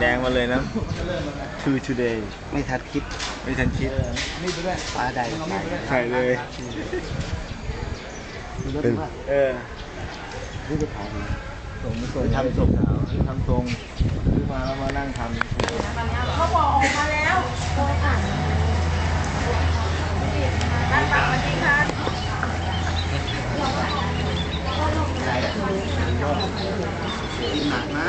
แดงมาเลยนะมันจะเริ่มแล้วนะ to today ไม่ทันคิดไม่ทันคิดเออนี่ไปด้วยฟ้าใดเอาไปมีดไปด้วยใส่เลย เป็นเออผู้ไปเผาส่งส่งทำส่งทำทรงซื้อมาแล้วมานั่งทำ เขาบอกออกมาแล้วโทรอ่านด้านฝั่งวันนี้ค่ะ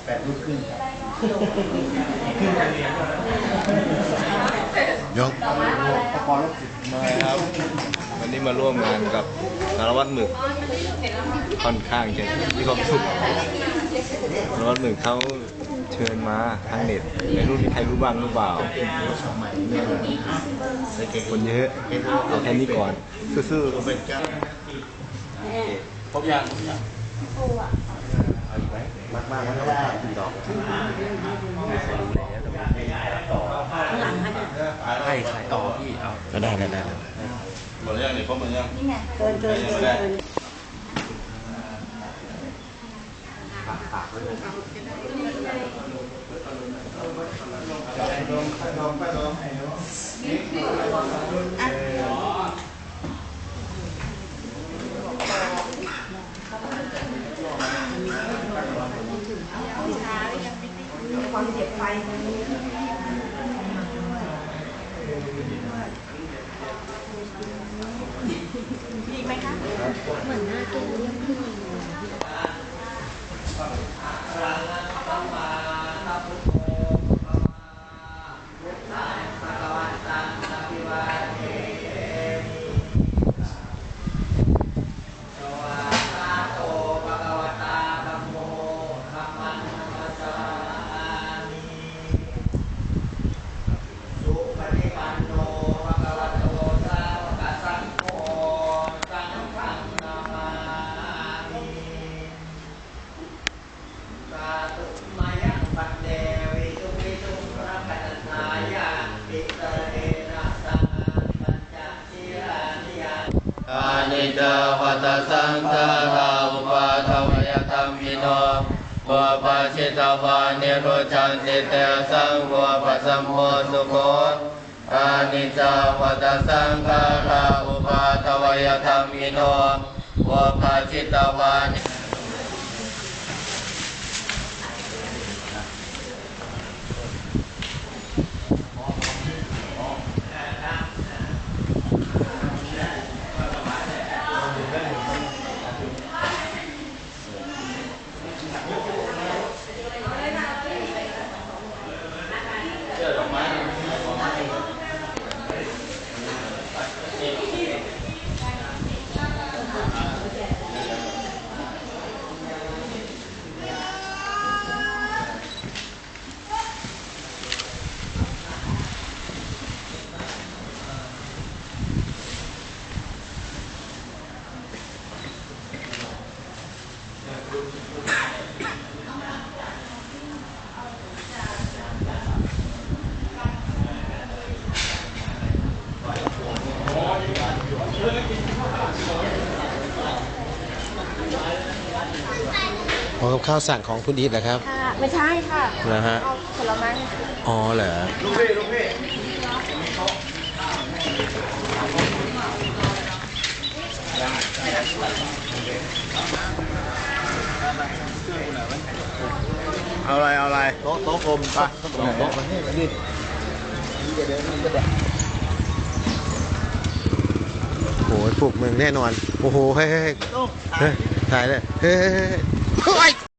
กนะเวลาเดินมันก็จะกรีดเลยนั่งนั่งนั่งนั่งเดี๋ยวไปเล่นว่าก็เข้ามาเร็วต้องให้เรียกอีกอย่างแปดลูกขึ้นยกตะกอนลูกศิษย์มาครับ วันนี้มาร่วมงานกับสารวัตรหมึกค่อนข้างจะมีความสุขสารวัตรหมึกเขาเชิญมาทางเน็ตไม่รู้มีใครรู้บ้างหรือเปล่าคนเยอะเอาแค่นี้ก่อนซื่อเป็นเจ้าครบยังครบยังมากมากๆมันก็ได้ถึงดอกให้ขายต่อพี่ เอาก็ได้ได้ได้หมดยังเนี่ครบหมดยังนี่ไงเกินเกินเกินปากไว้ เลยความเจ็บไฟ อานิจจวัต สังขาราอุปาทวยธรรมิโนวัปะชิตวานิโรจันติเตสังวัปัสสัมโมสุโกอานิจจวัตสังฆาราอุปาทวยธรรมิโนวัปะชิตวานิ ของกับข้าวสั่งของคุณอีทเหรอครับ ค่ะ ไม่ใช่ค่ะนะฮะ เอาผลไม้ อ๋อเหรอลูกพี่ลูกพี่ๆเอาอะไร เอาอะไรโต๊ะโต๊ะกลมไปโต๊ะโต๊ะมานี่มานี่นี่จะเดินนี่ก็ได้โอ้ยปลุกมึงแน่นอน โอ้โหเฮ้ยเฮ้ยเฮ้ยเฮ้ยถ่ายเลย เฮ้ย Like